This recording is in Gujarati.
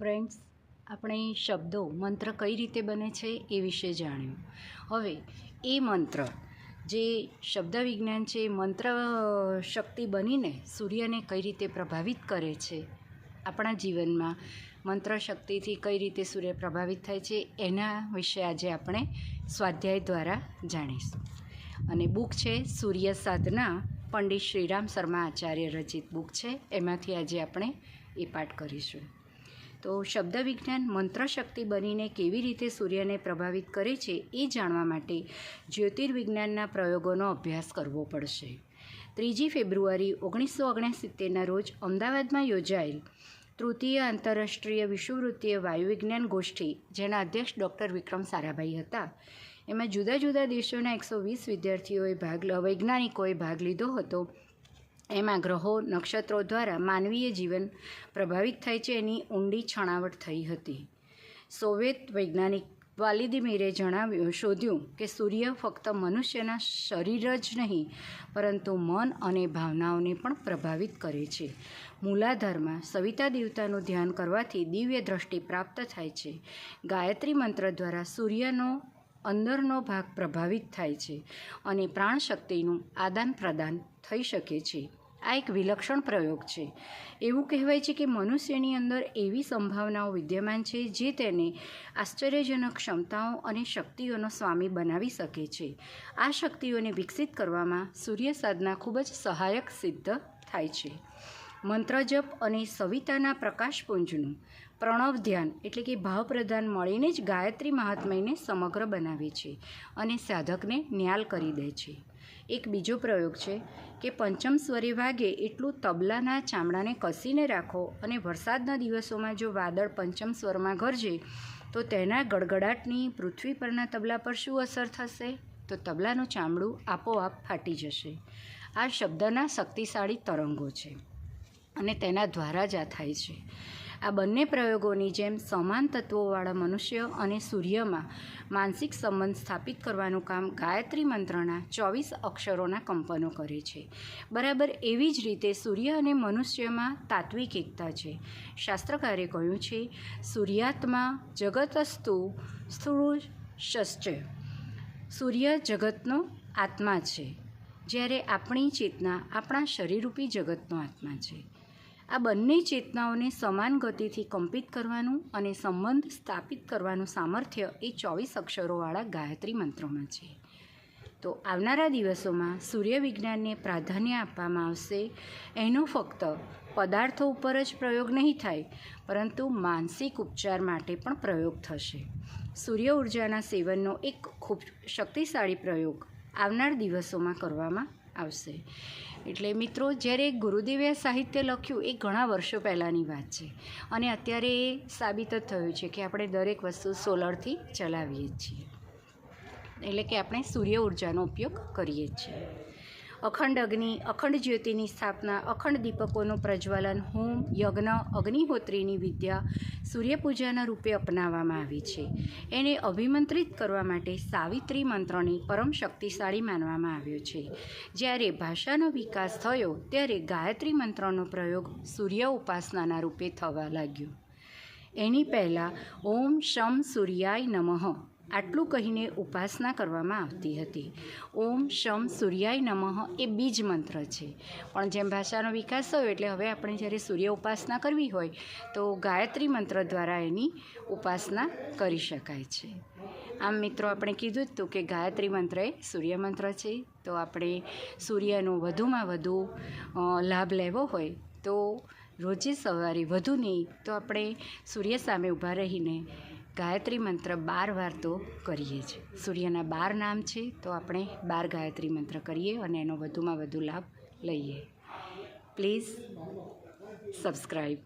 ફ્રેન્ડ્સ આપણે શબ્દો, મંત્ર કઈ રીતે બને છે એ વિશે જાણ્યું. હવે, એ મંત્ર, જે શબ્દ વિજ્ઞાન છે મંત્ર શક્તિ બનીને સૂર્યને કઈ રીતે પ્રભાવિત કરે છે આપણા જીવનમાં, મંત્ર શક્તિથી કઈ રીતે સૂર્ય પ્રભાવિત થાય છે, એના વિશે આજે આપણે સ્વાધ્યાય દ્વારા જાણીશું. અને બુક છે, સૂર્ય સાધના, પંડિત શ્રીરામ શર્મા આચાર્ય રચિત બુક છે, એમાંથી આજે આપણે એ પાઠ કરીશું. તો શબ્દ વિજ્ઞાન મંત્રશક્તિ બનીને કેવી રીતે સૂર્યને પ્રભાવિત કરે છે એ જાણવા માટે જ્યોતિર્વિજ્ઞાનના પ્રયોગોનો અભ્યાસ કરવો પડશે. ત્રીજી ફેબ્રુઆરી ઓગણીસો ઓગણસિત્તેરના રોજ અમદાવાદમાં યોજાયેલ તૃતીય આંતરરાષ્ટ્રીય વિષુવવૃત્તીય વાયુવિજ્ઞાન ગોષ્ઠી, જેના અધ્યક્ષ ડૉક્ટર વિક્રમ સારાભાઈ હતા. એમાં જુદા જુદા દેશોના એકસો વીસ વિદ્યાર્થીઓએ ભાગ વૈજ્ઞાનિકોએ ભાગ લીધો હતો. એમાં ગ્રહો નક્ષત્રો દ્વારા માનવીય જીવન પ્રભાવિત થાય છે, એની ઊંડી છણાવટ થઈ હતી. સોવિયત વૈજ્ઞાનિક વાલિદિમીરે જણાવ્યું, શોધ્યું કે સૂર્ય ફક્ત મનુષ્યના શરીર જ નહીં, પરંતુ મન અને ભાવનાઓને પણ પ્રભાવિત કરે છે. મૂલાધારમાં સવિતા દેવતાનું ધ્યાન કરવાથી દિવ્ય દ્રષ્ટિ પ્રાપ્ત થાય છે. ગાયત્રી મંત્ર દ્વારા સૂર્યનો અંદરનો ભાગ પ્રભાવિત થાય છે અને પ્રાણશક્તિનું આદાન પ્રદાન થઈ શકે છે. આ એક વિલક્ષણ પ્રયોગ છે. એવું કહેવાય છે કે મનુષ્યની અંદર એવી સંભાવનાઓ વિદ્યમાન છે જે તેને આશ્ચર્યજનક ક્ષમતાઓ અને શક્તિઓનો સ્વામી બનાવી શકે છે. આ શક્તિઓને વિકસિત કરવામાં સૂર્ય સાધના ખૂબ જ સહાયક સિદ્ધ થાય છે. મંત્ર જપ અને સવિતાના પ્રકાશપુંજનું પ્રણવ ધ્યાન એટલે કે ભાવપ્રધાન મળીને જ ગાયત્રી મહાત્મયને સમગ્ર બનાવે છે અને સાધકને ન્યાલ કરી દે છે. એક બીજો પ્રયોગ છે કે પંચમ સ્વરે વાગે એટલું તબલાના ચામડાને કસીને રાખો અને વરસાદના દિવસોમાં જો વાદળ પંચમ સ્વરમાં ગરજે તો તેના ગડગડાટની પૃથ્વી પરના તબલા પર શું અસર થશે? તો તબલાનું ચામડું આપોઆપ ફાટી જશે. આ શબ્દના શક્તિશાળી તરંગો છે. અને તેના દ્વારા જ આ થાય છે. આ બંને પ્રયોગોની જેમ સમાન તત્વોવાળા મનુષ્ય અને સૂર્યમાં માનસિક સંબંધ સ્થાપિત કરવાનું કામ ગાયત્રી મંત્રના ચોવીસ અક્ષરોના કંપનો કરે છે. બરાબર એવી જ રીતે સૂર્ય અને મનુષ્યમાં તાત્વિક એકતા છે. શાસ્ત્રકારે કહ્યું છે, સૂર્યાત્મા જગતસ્તુ સ્થૂળ શશ્ચ સૂર્ય જગતનો આત્મા છે. જ્યારે આપણી ચેતના આપણા શરીરરૂપી જગતનો આત્મા છે. આ બંને ચેતનાઓને સમાન ગતિથી કંપિત કરવાનું અને સંબંધ સ્થાપિત કરવાનું સામર્થ્ય એ ચોવીસ અક્ષરોવાળા ગાયત્રી મંત્રોમાં છે. તો આવનારા દિવસોમાં સૂર્યવિજ્ઞાનને પ્રાધાન્ય આપવામાં આવશે. એનો ફક્ત પદાર્થો ઉપર જ પ્રયોગ નહીં થાય, પરંતુ માનસિક ઉપચાર માટે પણ પ્રયોગ થશે. સૂર્ય ઉર્જાના સેવનનો એક ખૂબ શક્તિશાળી પ્રયોગ આવનાર દિવસોમાં કરવામાં આવશે. એટલે મિત્રો, જ્યારે ગુરુદેવે સાહિત્ય લખ્યું, એ ઘણા વર્ષો પહેલાંની વાત છે. અને અત્યારે એ સાબિત જ થયું છે કે આપણે દરેક વસ્તુ સોલરથી ચલાવીએ છીએ. એટલે કે આપણે સૂર્ય ઉર્જાનો ઉપયોગ કરીએ છીએ. અખંડ અગ્નિ, અખંડ જ્યોતિની સ્થાપના, અખંડ દીપકોનું પ્રજ્વલન, હોમ, યજ્ઞ, અગ્નિહોત્રીની વિદ્યા સૂર્યપૂજાના રૂપે અપનાવવામાં આવી છે. એને અભિમંત્રિત કરવા માટે સાવિત્રી મંત્રને પરમ શક્તિશાળી માનવામાં આવ્યો છે. જ્યારે ભાષાનો વિકાસ થયો, ત્યારે ગાયત્રી મંત્રનો પ્રયોગ સૂર્ય ઉપાસનાના રૂપે થવા લાગ્યો. એની પહેલાં, ઓમ શમ સૂર્યાય નમઃ આટલું કહીને ઉપાસના કરવામાં આવતી હતી. ઓમ શમ સૂર્યાય નમઃ એ બીજ મંત્ર છે. પણ જેમ ભાષાનો વિકાસ થયો એટલે હવે આપણે જ્યારે સૂર્ય ઉપાસના કરવી હોય, તો ગાયત્રી મંત્ર દ્વારા એની ઉપાસના કરી શકાય છે. આમ મિત્રો, આપણે કીધું જ હતું કે ગાયત્રી મંત્ર એ સૂર્ય મંત્ર છે. તો આપણે સૂર્યનો વધુમાં વધુ લાભ લેવો હોય, તો રોજે સવારે વધુ નહીં તો આપણે સૂર્ય સામે ઊભા રહીને ગાયત્રી મંત્ર બાર વાર તો કરીએ જ. સૂર્યના બાર નામ છે, તો આપણે બાર ગાયત્રી મંત્ર કરીએ અને એનો વધુમાં વધુ લાભ લઈએ. Please subscribe